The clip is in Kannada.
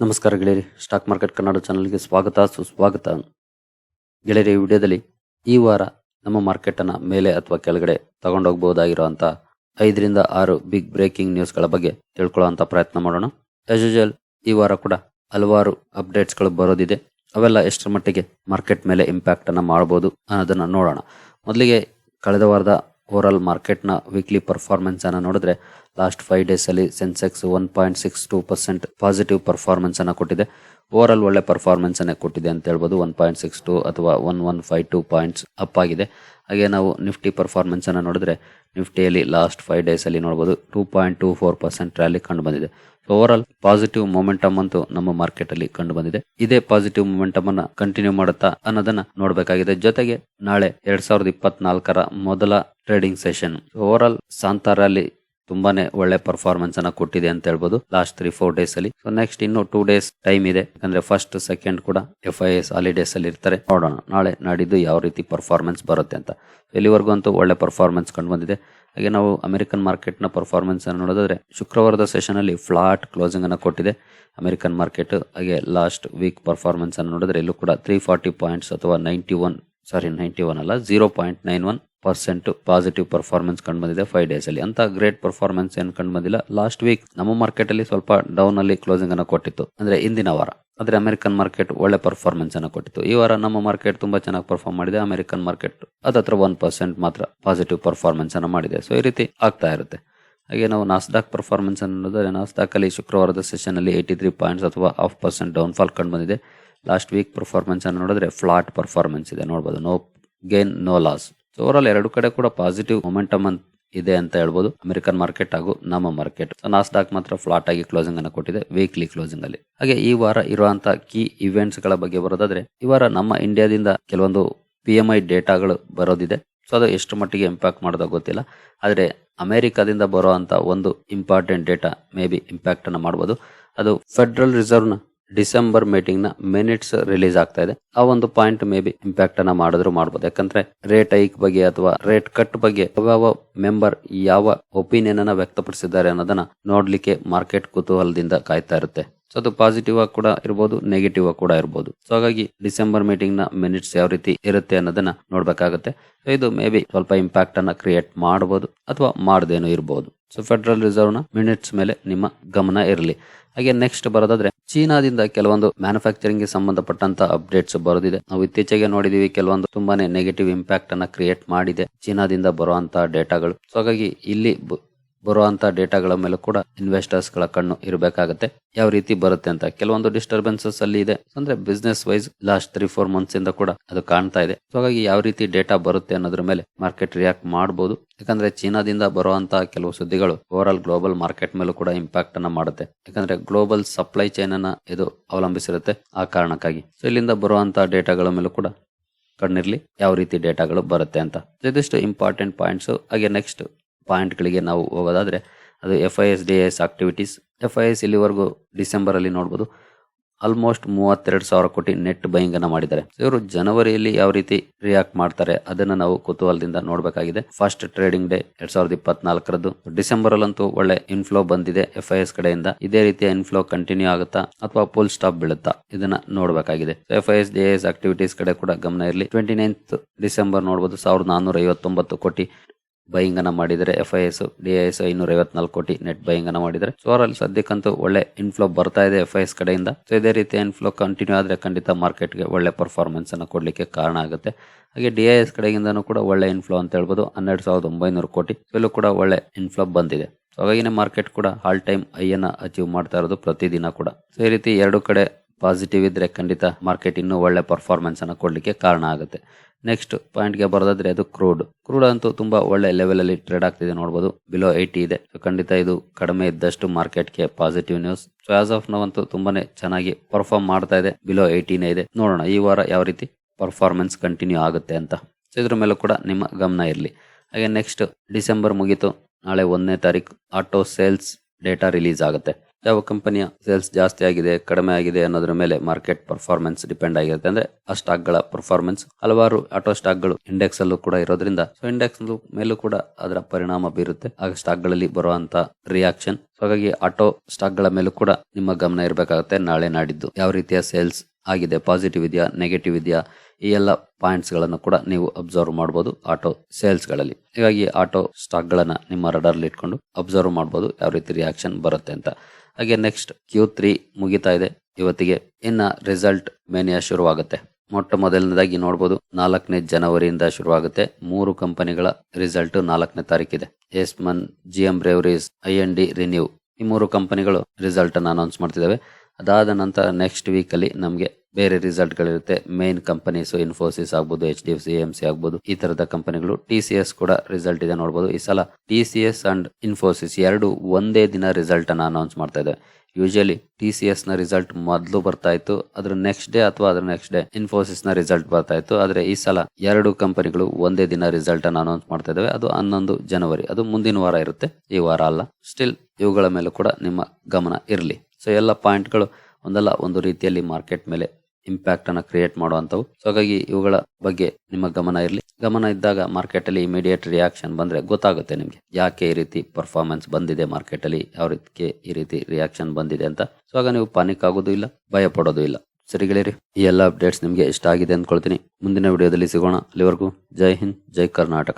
ನಮಸ್ಕಾರ ಗೆಳೆಯರಿ. ಸ್ಟಾಕ್ ಮಾರ್ಕೆಟ್ ಕನ್ನಡ ಚಾನಲ್ಗೆ ಸ್ವಾಗತ, ಸುಸ್ವಾಗತ. ಗೆಳೆಯರಿ ವಿಡಿಯೋದಲ್ಲಿ ಈ ವಾರ ನಮ್ಮ ಮಾರ್ಕೆಟನ್ನು ಮೇಲೆ ಅಥವಾ ಕೆಳಗಡೆ ತಗೊಂಡೋಗ್ಬಹುದಾಗಿರುವಂಥ ಐದರಿಂದ ಆರು ಬಿಗ್ ಬ್ರೇಕಿಂಗ್ ನ್ಯೂಸ್ಗಳ ಬಗ್ಗೆ ತಿಳ್ಕೊಳ್ಳುವಂಥ ಪ್ರಯತ್ನ ಮಾಡೋಣ. ಆಸ್ ಯೂಶುವಲ್ ಈ ವಾರ ಕೂಡ ಹಲವಾರು ಅಪ್ಡೇಟ್ಸ್ಗಳು ಬರೋದಿದೆ. ಅವೆಲ್ಲ ಎಷ್ಟರ ಮಟ್ಟಿಗೆ ಮಾರ್ಕೆಟ್ ಮೇಲೆ ಇಂಪ್ಯಾಕ್ಟ್ ಮಾಡ್ಬೋದು ಅನ್ನೋದನ್ನ ನೋಡೋಣ. ಮೊದಲಿಗೆ ಕಳೆದ ವಾರದ ಓವರಾಲ್ ಮಾರ್ಕೆಟ್ನ ವೀಕ್ಲಿ ಪರ್ಫಾರ್ಮೆನ್ಸನ್ನು ನೋಡಿದ್ರೆ ಲಾಸ್ಟ್ ಫೈವ್ ಡೇಸ್ ಅಲ್ಲಿ Sensex one point six two percent positive ಪರ್ಫಾರ್ಮೆನ್ಸನ್ನು ಕೊಟ್ಟಿದೆ. ಓವರ್ ಆಲ್ ಒಳ್ಳೆ ಪರ್ಫಾರ್ಮೆನ್ಸ್ ಅನ್ನೇ ಕೊಟ್ಟಿದೆ ಅಂತ ಹೇಳ್ಬೋದು. ಒನ್ ಪಾಯಿಂಟ್ ಸಿಕ್ಸ್ ಟು ಅಥವಾ one one five two points up ಆಗಿದೆ. ಹಾಗೆ ನಾವು ನಿಫ್ಟಿ ಪರ್ಫಾರ್ಮೆನ್ಸ್ ಅನ್ನು ನೋಡಿದ್ರೆ ನಿಫ್ಟಿಯಲ್ಲಿ ಲಾಸ್ಟ್ ಫೈವ್ ಡೇಸ್ ಅಲ್ಲಿ ನೋಡಬಹುದು two point two four percent rally ಕಂಡು ಬಂದಿದೆ. ಓವರ್ ಆಲ್ ಪಾಸಿಟಿವ್ ಮೊಮೆಂಟಮ್ ಅಂತೂ ನಮ್ಮ ಮಾರ್ಕೆಟ್ ಅಲ್ಲಿ ಕಂಡು ಬಂದಿದೆ. ಇದೇ ಪಾಸಿಟಿವ್ ಮೊಮೆಂಟಮ್ ಅನ್ನ ಕಂಟಿನ್ಯೂ ಮಾಡುತ್ತಾ ಅನ್ನೋದನ್ನ ನೋಡಬೇಕಾಗಿದೆ. ಜೊತೆಗೆ ನಾಳೆ ಎರಡ್ ಸಾವಿರದ ಇಪ್ಪತ್ನಾಲ್ಕರ ಮೊದಲ ಟ್ರೇಡಿಂಗ್ ಸೆಷನ್ ಓವರ್ ಆಲ್ ಸಾಂತಾರಲ್ಲಿ ತುಂಬಾನೇ ಒಳ್ಳೆ ಪರ್ಫಾರ್ಮೆನ್ಸ್ ಅನ್ನ ಕೊಟ್ಟಿದೆ ಅಂತ ಹೇಳ್ಬೋದು. ಲಾಸ್ಟ್ ತ್ರೀ ಫೋರ್ ಡೇಸ್ ಅಲ್ಲಿ. ಸೊ ನೆಕ್ಸ್ಟ್ ಇನ್ನು ಟೂ ಡೇಸ್ ಟೈಮ್ ಇದೆ. ಅಂದ್ರೆ ಫಸ್ಟ್ ಸೆಕೆಂಡ್ ಕೂಡ ಎಫ್ ಐ ಎಸ್ ಹಾಲಿಡೇಸ್ ಅಲ್ಲಿ ಇರ್ತಾರೆ. ನೋಡೋಣ. ನಾಳೆ ನಾಡಿದ್ದು ಯಾವ ರೀತಿ ಪರ್ಫಾರ್ಮೆನ್ಸ್ ಬರುತ್ತೆ ಅಂತ. ಇಲ್ಲಿವರೆಗೂ ಅಂತೂ ಒಳ್ಳೆ ಪರ್ಫಾರ್ಮೆನ್ಸ್ ಕಂಡು ಬಂದಿದೆ. ಹಾಗೆ ನಾವು ಅಮೆರಿಕನ್ ಮಾರ್ಕೆಟ್ನ ಪರ್ಫಾರ್ಮೆನ್ಸ್ ಅನ್ನು ನೋಡೋದಾದ್ರೆ, ಶುಕ್ರವಾರದ ಸೆಷನ್ ಅಲ್ಲಿ ಫ್ಲಾಟ್ ಕ್ಲೋಸಿಂಗ್ ಅನ್ನು ಕೊಟ್ಟಿದೆ ಅಮೆರಿಕನ್ ಮಾರ್ಕೆಟ್ ಹಾಗೆ ಲಾಸ್ಟ್ ವೀಕ್ ಪರ್ಫಾರ್ಮೆನ್ಸ್ ಅನ್ನು ನೋಡಿದ್ರೆ ಇಲ್ಲೂ ಕೂಡ ತ್ರೀ ಫಾರ್ಟಿ ಪಾಯಿಂಟ್ಸ್ ಅಥವಾ ninety one sorry ninety one ಅಲ್ಲ zero point nine one percent positive performance ಕಂಡು ಬಂದಿದೆ ಫೈವ್ ಡೇಸ್ ಅಲ್ಲಿ. ಅಂತ ಗ್ರೇಟ್ ಪರ್ಫಾರ್ಮೆನ್ಸ್ ಏನು ಕಂಡು ಬಂದಿಲ್ಲ. ಲಾಸ್ಟ್ ವೀಕ್ ನಮ್ಮ ಮಾರ್ಕೆಟ್ ಅಲ್ಲಿ ಸ್ವಲ್ಪ ಡೌನ್ ಅಲ್ಲಿ ಕ್ಲೋಸಿಂಗ್ ಅನ್ನು ಕೊಟ್ಟಿತ್ತು. ಅಂದ್ರೆ ಇಂದಿನ ವಾರ. ಅಂದ್ರೆ ಅಮೆರಿಕನ್ ಮಾರ್ಕೆಟ್ ಒಳ್ಳೆ ಪರ್ಫಾರ್ಮೆನ್ಸ್ ಅನ್ನು ಕೊಟ್ಟಿತ್ತು. ಈ ವಾರ ನಮ್ಮ ಮಾರ್ಕೆಟ್ ತುಂಬಾ ಚೆನ್ನಾಗಿ ಪರ್ಫಾರ್ಮ್ ಮಾಡಿದೆ. ಅಮೆರಿಕನ್ ಮಾರ್ಕೆಟ್ ಅದತ್ರ ಒನ್ ಪರ್ಸೆಂಟ್ ಮಾತ್ರ ಪಾಸಿಟಿವ್ ಪರ್ಫಾರ್ಮೆನ್ಸ್ ಅನ್ನು ಮಾಡಿದೆ. ಸೊ ಈ ರೀತಿ ಆಗ್ತಾ ಇರುತ್ತೆ. ಹಾಗೆ ನಾವು ನಾಸ್ಡಾಕ್ ಪರ್ಫಾರ್ಮೆನ್ಸ್ ಅನ್ನು ನೋಡಿದ್ರೆ ನಾಸ್ಡಾಕ್ ಅಲ್ಲಿ ಶುಕ್ರವಾರದ ಸೆಷನ್ ಅಲ್ಲಿ ಏಯ್ಟಿ ತ್ರೀ ಪಾಯಿಂಟ್ಸ್ ಅಥವಾ ಹಾಫ್ ಪರ್ಸೆಂಟ್ ಡೌನ್ ಫಾಲ್ ಕಂಡು ಬಂದಿದೆ. ಲಾಸ್ಟ್ ವೀಕ್ ಪರ್ಫಾರ್ಮೆನ್ಸ್ ಅನ್ನು ನೋಡಿದ್ರೆ ಫ್ಲಾಟ್ ಪರ್ಫಾರ್ಮೆನ್ಸ್ ಇದೆ. ನೋಡಬಹುದು no gain no loss so over ಎರಡು ಕಡೆ ಕೂಡ ಪಾಸಿಟಿವ್ ಮೊಮೆಂಟಮ್ ಅಂತ ಇದೆ ಅಂತ ಹೇಳ್ಬೋದು. ಅಮೆರಿಕನ್ ಮಾರ್ಕೆಟ್ ಹಾಗೂ ನಮ್ಮ ಮಾರ್ಕೆಟ್ ನಾಸ್ಡಾಕ್ ಮಾತ್ರ ಫ್ಲಾಟ್ ಆಗಿ ಕ್ಲೋಸಿಂಗ್ ಅನ್ನು ಕೊಟ್ಟಿದೆ ವೀಕ್ಲಿ ಕ್ಲೋಸಿಂಗ್ ಅಲ್ಲಿ. ಹಾಗೆ ಈ ವಾರ ಇರುವಂತ ಕೀ ಇವೆಂಟ್ಸ್ಗಳ ಬಗ್ಗೆ ಬರೋದಾದ್ರೆ, ಈ ವಾರ ನಮ್ಮ ಇಂಡಿಯಾದಿಂದ ಕೆಲವೊಂದು ಪಿ ಎಂ ಐ ಡೇಟಾಗಳು ಬರೋದಿದೆ. ಸೊ ಅದು ಎಷ್ಟು ಮಟ್ಟಿಗೆ ಇಂಪ್ಯಾಕ್ಟ್ ಮಾಡೋದೋ ಗೊತ್ತಿಲ್ಲ. ಆದರೆ ಅಮೆರಿಕಾದಿಂದ ಬರೋ ಅಂತ ಒಂದು important data maybe impact ಅನ್ನು ಮಾಡಬಹುದು ಅದು ಫೆಡರಲ್ ರಿಸರ್ವ್ನ ಡಿಸೆಂಬರ್ ಮೀಟಿಂಗ್ನ ಮಿನಿಟ್ಸ್ ರಿಲೀಸ್ ಆಗ್ತಾ ಇದೆ. ಆ ಒಂದು ಪಾಯಿಂಟ್ ಮೇ ಬಿ ಇಂಪ್ಯಾಕ್ಟ್ ಅನ್ನ ಮಾಡಿದ್ರು ಮಾಡಬಹುದು ಯಾಕಂದ್ರೆ ರೇಟ್ ಐಕ್ ಬಗ್ಗೆ ಅಥವಾ ರೇಟ್ ಕಟ್ ಬಗ್ಗೆ ಯಾವ ಮೆಂಬರ್ ಯಾವ ಒಪಿನಿಯನ್ ಅನ್ನ ವ್ಯಕ್ತಪಡಿಸಿದ್ದಾರೆ ಅನ್ನೋದನ್ನ ನೋಡ್ಲಿಕ್ಕೆ ಮಾರ್ಕೆಟ್ ಕುತೂಹಲದಿಂದ ಕಾಯ್ತಾ ಇರುತ್ತೆ. ಸೊ ಅದು ಪಾಸಿಟಿವ್ ಆಗಿ ಕೂಡ ಇರಬಹುದು ನೆಗೆಟಿವ್ ಆಗಿ ಕೂಡ ಇರಬಹುದು ಸೊ ಹಾಗಾಗಿ ಡಿಸೆಂಬರ್ ಮೀಟಿಂಗ್ನ ಮಿನಿಟ್ಸ್ ಯಾವ ರೀತಿ ಇರುತ್ತೆ ಅನ್ನೋದನ್ನ ನೋಡ್ಬೇಕಾಗುತ್ತೆ. ಇದು ಮೇ ಬಿ ಸ್ವಲ್ಪ ಇಂಪ್ಯಾಕ್ಟ್ ಅನ್ನ ಕ್ರಿಯೇಟ್ ಮಾಡಬಹುದು ಅಥವಾ ಮಾಡದೇನು ಇರಬಹುದು ಸೊ ಫೆಡರಲ್ ರಿಸರ್ವ್ನ ಮಿನಿಟ್ಸ್ ಮೇಲೆ ನಿಮ್ಮ ಗಮನ ಇರಲಿ. ಹಾಗೆ ನೆಕ್ಸ್ಟ್ ಬರೋದಾದ್ರೆ, ಚೀನಾದಿಂದ ಕೆಲವೊಂದು ಮ್ಯಾನುಫ್ಯಾಕ್ಚರಿಂಗ್ಗೆ ಸಂಬಂಧಪಟ್ಟಂತ ಅಪ್ಡೇಟ್ಸ್ ಬರೋದಿದೆ. ನಾವು ಇತ್ತೀಚೆಗೆ ನೋಡಿದೀವಿ, ಕೆಲವೊಂದು ತುಂಬಾನೇ ನೆಗೆಟಿವ್ ಇಂಪ್ಯಾಕ್ಟ್ ಅನ್ನ ಕ್ರಿಯೇಟ್ ಮಾಡಿದೆ ಚೀನಾದಿಂದ ಬರುವಂತಹ ಡೇಟಾಗಳು ಸೊ ಹಾಗಾಗಿ ಇಲ್ಲಿ ಬರುವಂತ ಡೇಟಾಗಳ ಮೇಲೆ ಕೂಡ ಇನ್ವೆಸ್ಟರ್ಸ್ಗಳ ಕಣ್ಣು ಇರಬೇಕಾಗತ್ತೆ. ಯಾವ ರೀತಿ ಬರುತ್ತೆ ಅಂತ ಕೆಲವೊಂದು ಡಿಸ್ಟರ್ಬೆನ್ಸಸ್ ಅಲ್ಲಿ ಇದೆ. ಅಂದ್ರೆ business wise last three four months ಇಂದ ಕೂಡ ಅದು ಕಾಣ್ತಾ ಇದೆ. ಹಾಗಾಗಿ ಯಾವ ರೀತಿ ಡೇಟಾ ಬರುತ್ತೆ ಅನ್ನೋದ್ರ ಮೇಲೆ ಮಾರ್ಕೆಟ್ ರಿಯಾಕ್ಟ್ ಮಾಡಬಹುದು ಯಾಕಂದ್ರೆ ಚೀನಾದಿಂದ ಬರುವಂತಹ ಕೆಲವು ಸುದ್ದಿಗಳು ಓವರ್ ಆಲ್ ಗ್ಲೋಬಲ್ ಮಾರ್ಕೆಟ್ ಮೇಲೂ ಕೂಡ ಇಂಪ್ಯಾಕ್ಟ್ ಅನ್ನ ಮಾಡುತ್ತೆ. ಯಾಕಂದ್ರೆ ಗ್ಲೋಬಲ್ ಸಪ್ಲೈ ಚೈನ್ ಅನ್ನ ಇದು ಅವಲಂಬಿಸಿರುತ್ತೆ ಆ ಕಾರಣಕ್ಕಾಗಿ. ಸೊ ಇಲ್ಲಿಂದ ಬರುವಂತಹ ಡೇಟಾಗಳ ಮೇಲೂ ಕೂಡ ಕಣ್ಣಿರ್ಲಿ ಯಾವ ರೀತಿ ಡೇಟಾಗಳು ಬರುತ್ತೆ ಅಂತ. ಇದಿಷ್ಟು ಇಂಪಾರ್ಟೆಂಟ್ ಪಾಯಿಂಟ್ಸ್ ಹಾಗೆ ನೆಕ್ಸ್ಟ್ ಪಾಯಿಂಟ್ಗಳಿಗೆ ನಾವು ಹೋಗೋದಾದ್ರೆ ಅದು F I S D S activities F I S ಇಲ್ಲಿವರೆಗೂ ಡಿಸೆಂಬರ್ ಅಲ್ಲಿ ನೋಡಬಹುದು ಆಲ್ಮೋಸ್ಟ್ ಮೂವತ್ತೆರಡು ಸಾವಿರ ಕೋಟಿ ನೆಟ್ ಬೈಯಿಂಗ್ ಅನ್ನ ಮಾಡಿದ್ದಾರೆ. ಇವರು ಜನವರಿಯಲ್ಲಿ ಯಾವ ರೀತಿ ರಿಯಾಕ್ಟ್ ಮಾಡ್ತಾರೆ ಅದನ್ನ ನಾವು ಕುತೂಹಲದಿಂದ ನೋಡಬೇಕಾಗಿದೆ. ಫಸ್ಟ್ ಟ್ರೇಡಿಂಗ್ ಡೇ ಎರಡ್ ಸಾವಿರದ ಇಪ್ಪತ್ನಾಲ್ಕರದ್ದು. ಡಿಸೆಂಬರ್ ಅಲ್ಲಂತೂ ಒಳ್ಳೆ ಇನ್ಫ್ಲೋ ಬಂದಿದೆ ಎಫ್ ಐ ಎಸ್ ಕಡೆಯಿಂದ. ಇದೇ ರೀತಿಯ ಇನ್ಫ್ಲೋ ಕಂಟಿನ್ಯೂ ಆಗುತ್ತಾ ಅಥವಾ ಫುಲ್ ಸ್ಟಾಪ್ ಬೀಳುತ್ತಾ ಇದನ್ನ ನೋಡಬೇಕಾಗಿದೆ. F I S D S activities ಕಡೆ ಕೂಡ ಗಮನ ಇರಲಿ. ಟ್ವೆಂಟಿ ನೈನ್ತ್ ಡಿಸೆಂಬರ್ ನೋಡಬಹುದು ಸಾವಿರದ ನಾನ್ನೂರ ಐವತ್ತೊಂಬತ್ತು ಕೋಟಿ ಬೈಯಿಂಗ್ ಅನ್ನ ಮಾಡಿದರೆ F I S D I S ಐನೂರ ಐವತ್ನಾಲ್ಕು ಕೋಟಿ ನೆಟ್ ಬೈಯಿಂಗ್ ಅನ್ನ ಮಾಡಿದರೆ. ಸೊ ಅವರಲ್ಲಿ ಸದ್ಯಕ್ಕಂತೂ ಒಳ್ಳೆ ಇನ್ಫ್ಲೋ ಬರ್ತಾ ಇದೆ ಎಫ್ ಐ ಎಸ್ ಕಡೆಯಿಂದ. ಸೊ ಇದೇ ರೀತಿ ಇನ್ಫ್ಲೋ ಕಂಟಿನ್ಯೂ ಆದರೆ ಖಂಡಿತ ಮಾರ್ಕೆಟ್ಗೆ ಒಳ್ಳೆ ಪರ್ಫಾರ್ಮೆನ್ಸ್ ಅನ್ನು ಕೊಡಲಿಕ್ಕೆ ಕಾರಣ ಆಗುತ್ತೆ. ಹಾಗೆ ಡಿ ಐ ಎಸ್ ಕಡೆಯಿಂದನೂ ಕೂಡ ಒಳ್ಳೆ ಇನ್ಫ್ಲೋ ಅಂತ ಹೇಳ್ಬೋದು. ಹನ್ನೆರಡು ಸಾವಿರದ ಒಂಬೈನೂರು ಕೋಟಿ. ಇಲ್ಲೂ ಕೂಡ ಒಳ್ಳೆ ಇನ್ಫ್ಲೋ ಬಂದಿದೆ. ಸೊ ಹಾಗಾಗಿನೇ ಮಾರ್ಕೆಟ್ ಕೂಡ ಆಲ್ ಟೈಮ್ ಐ ಅನ್ನ ಅಚೀವ್ ಮಾಡ್ತಾ ಇರೋದು ಪ್ರತಿದಿನ ಕೂಡ. ಸೊ ಈ ರೀತಿ ಎರಡು ಕಡೆ ಪಾಸಿಟಿವ್ ಇದ್ರೆ ಖಂಡಿತ ಮಾರ್ಕೆಟ್ ಇನ್ನೂ ಒಳ್ಳೆ ಪರ್ಫಾರ್ಮೆನ್ಸ್ ಅನ್ನು ಕೊಡಲಿಕ್ಕೆ ಕಾರಣ ಆಗುತ್ತೆ. ನೆಕ್ಸ್ಟ್ ಪಾಯಿಂಟ್ಗೆ ಬರೋದಾದ್ರೆ ಅದು ಕ್ರೂಡ್ ಕ್ರೂಡ್ ಅಂತೂ ತುಂಬಾ ಒಳ್ಳೆ ಲೆವೆಲ್ ಅಲ್ಲಿ ಟ್ರೇಡ್ ಆಗ್ತಿದೆ ನೋಡಬಹುದು ಬಿಲೋ ಏಯ್ಟಿ ಇದೆ. ಖಂಡಿತ ಇದು ಕಡಿಮೆ ಇದ್ದಷ್ಟು ಮಾರ್ಕೆಟ್ಗೆ positive news so as of now ಅಂತೂ ತುಂಬಾನೇ ಚೆನ್ನಾಗಿ ಪರ್ಫಾರ್ಮ್ ಮಾಡ್ತಾ ಇದೆ. ಬಿಲೋ ಏಯ್ಟಿನೇ ಇದೆ. ನೋಡೋಣ, ಈ ವಾರ ಯಾವ ರೀತಿ ಪರ್ಫಾರ್ಮೆನ್ಸ್ ಕಂಟಿನ್ಯೂ ಆಗುತ್ತೆ ಅಂತ. ಸೊ ಇದ್ರ ಮೇಲೂ ಕೂಡ ನಿಮ್ಮ ಗಮನ ಇರಲಿ. ಹಾಗೆ ನೆಕ್ಸ್ಟ್ ಡಿಸೆಂಬರ್ ಮುಗೀತು. ನಾಳೆ ಒಂದನೇ ತಾರೀಕು. ಆಟೋ ಸೇಲ್ಸ್ ಡೇಟಾ ರಿಲೀಸ್ ಆಗುತ್ತೆ. ಯಾವ ಕಂಪನಿಯ ಸೇಲ್ಸ್ ಜಾಸ್ತಿ ಆಗಿದೆ, ಕಡಿಮೆ ಆಗಿದೆ ಅನ್ನೋದ್ರ ಮೇಲೆ ಮಾರ್ಕೆಟ್ ಪರ್ಫಾರ್ಮೆನ್ಸ್ ಡಿಪೆಂಡ್ ಆಗಿರುತ್ತೆ. ಅಂದ್ರೆ ಆ ಸ್ಟಾಕ್ಗಳ ಪರ್ಫಾರ್ಮೆನ್ಸ್ ಹಲವಾರು ಆಟೋ ಸ್ಟಾಕ್ಗಳು ಇಂಡೆಕ್ಸ್ ಅಲ್ಲೂ ಕೂಡ ಇರೋದ್ರಿಂದ ಸೊ ಇಂಡೆಕ್ಸ್ ಮೇಲೂ ಕೂಡ ಅದರ ಪರಿಣಾಮ ಬೀರುತ್ತೆ. ಆಗ ಸ್ಟಾಕ್ಗಳಲ್ಲಿ ಬರುವಂತ ರಿಯಾಕ್ಷನ್ ಹಾಗಾಗಿ ಆಟೋ ಸ್ಟಾಕ್ಗಳ ಮೇಲೂ ಕೂಡ ನಿಮ್ಮ ಗಮನ ಇರಬೇಕಾಗುತ್ತೆ. ನಾಳೆ ನಾಡಿದ್ದು ಯಾವ ರೀತಿಯ ಸೇಲ್ಸ್ ಆಗಿದೆ ಪಾಸಿಟಿವ್ ಇದೆಯಾ ನೆಗೆಟಿವ್ ಇದೆಯಾ, ಈ ಎಲ್ಲ ಪಾಯಿಂಟ್ಸ್ಗಳನ್ನು ಕೂಡ ನೀವು ಅಬ್ಸರ್ವ್ ಮಾಡಬಹುದು ಆಟೋ ಸೇಲ್ಸ್ಗಳಲ್ಲಿ. ಹೀಗಾಗಿ ಆಟೋ ಸ್ಟಾಕ್ ಗಳನ್ನ ನಿಮ್ಮ ರಡರ್ ಇಟ್ಕೊಂಡು ಅಬ್ಸರ್ವ್ ಮಾಡಬಹುದು ಯಾವ ರೀತಿ ರಿಯಾಕ್ಷನ್ ಬರುತ್ತೆ ಅಂತ. ಹಾಗೆ ನೆಕ್ಸ್ಟ್ ಕ್ಯೂ ತ್ರೀ ಮುಗಿತಾ ಇದೆ. ಇವತ್ತಿಗೆ ಇನ್ನ ರಿಸಲ್ಟ್ ಮೇನಿಯಾ ಶುರುವಾಗುತ್ತೆ. ಮೊಟ್ಟ ಮೊದಲನೇದಾಗಿ ನೋಡಬಹುದು ನಾಲ್ಕನೇ ಜನವರಿಯಿಂದ ಶುರುವಾಗುತ್ತೆ. ಮೂರು ಕಂಪನಿಗಳ ರಿಸಲ್ಟ್ ನಾಲ್ಕನೇ ತಾರೀಕಿದೆ. ಎಸ್ಮನ್ G M Breweries I N D Renew ಈ ಮೂರು ಕಂಪನಿಗಳು ರಿಸಲ್ಟ್ ಅನ್ನು ಅನೌನ್ಸ್ ಮಾಡ್ತಿದ್ದಾವೆ. ಅದಾದ ನಂತರ ನೆಕ್ಸ್ಟ್ ವೀಕ್ ಅಲ್ಲಿ ನಮಗೆ ಬೇರೆ ರಿಸಲ್ಟ್ ಗಳಿರುತ್ತೆ. ಮೇನ್ ಕಂಪನೀಸ್ ಇನ್ಫೋಸಿಸ್ ಆಗ್ಬೋದು H D F C M C ಆಗ್ಬೋದು, ಈ ತರದ ಕಂಪನಿಗಳು ಟಿ ಸಿ ಎಸ್ ಕೂಡ ರಿಸಲ್ಟ್ ಇದೆ ನೋಡಬಹುದು ಈ ಸಲ T C S and Infosys ಎರಡು ಒಂದೇ ದಿನ ರಿಸಲ್ಟ್ ಅನ್ನ ಅನೌನ್ಸ್ ಮಾಡ್ತಾ ಇದೆ. ಯೂಶಲಿ ಟಿ ಸಿ ಎಸ್ನ ರಿಸಲ್ಟ್ ಮೊದಲು ಬರ್ತಾ ಇತ್ತು ಅದ್ರ ನೆಕ್ಸ್ಟ್ ಡೇ ಅಥವಾ ಅದ್ರ ನೆಕ್ಸ್ಟ್ ಡೇ ಇನ್ಫೋಸಿಸ್ನ ರಿಸಲ್ಟ್ ಬರ್ತಾ ಇತ್ತು. ಆದ್ರೆ ಈ ಸಲ ಎರಡು ಕಂಪನಿಗಳು ಒಂದೇ ದಿನ ರಿಸಲ್ಟ್ ಅನ್ನು ಅನೌನ್ಸ್ ಮಾಡ್ತಾ ಇದಾವೆ. ಅದು ಹನ್ನೊಂದು ಜನವರಿ, ಅದು ಮುಂದಿನ ವಾರ ಇರುತ್ತೆ. ಈ ವಾರ ಅಲ್ಲ. ಸ್ಟಿಲ್ ಇವುಗಳ ಮೇಲೂ ಕೂಡ ನಿಮ್ಮ ಗಮನ ಇರಲಿ. ಸೊ ಎಲ್ಲ ಪಾಯಿಂಟ್ಗಳು ಒಂದಲ್ಲ, ಒಂದು ರೀತಿಯಲ್ಲಿ ಮಾರ್ಕೆಟ್ ಮೇಲೆ ಇಂಪ್ಯಾಕ್ಟ್ ಅನ್ನ ಕ್ರಿಯೇಟ್ ಮಾಡುವಂತವು ಸೊ ಹಾಗಾಗಿ ಇವುಗಳ ಬಗ್ಗೆ ನಿಮ್ಮ ಗಮನ ಇರಲಿ. ಗಮನ ಇದ್ದಾಗ ಮಾರ್ಕೆಟ್ ಅಲ್ಲಿ ಇಮಿಡಿಯೇಟ್ ರಿಯಾಕ್ಷನ್ ಬಂದ್ರೆ ಗೊತ್ತಾಗುತ್ತೆ ನಿಮ್ಗೆ. ಯಾಕೆ ಈ ರೀತಿ ಪರ್ಫಾರ್ಮೆನ್ಸ್ ಬಂದಿದೆ ಮಾರ್ಕೆಟ್ ಅಲ್ಲಿ? ಯಾವ ಈ ರೀತಿ ರಿಯಾಕ್ಷನ್ ಬಂದಿದೆ ಅಂತ. ಸೊ ಆಗ ನೀವು ಪಾನಿಕ್ ಆಗೋದು ಇಲ್ಲ, ಭಯ ಪಡೋದು ಇಲ್ಲ. ಸರಿ ಗೆಳೆಯರಿ, ಈ ಎಲ್ಲ ಅಪ್ಡೇಟ್ಸ್ ನಿಮಗೆ ಇಷ್ಟ ಆಗಿದೆ ಅಂದ್ಕೊಳ್ತೀನಿ. ಮುಂದಿನ ವಿಡಿಯೋದಲ್ಲಿ ಸಿಗೋಣ. ಅಲ್ಲಿವರೆಗೂ ಜೈ ಹಿಂದ್, ಜೈ ಕರ್ನಾಟಕ.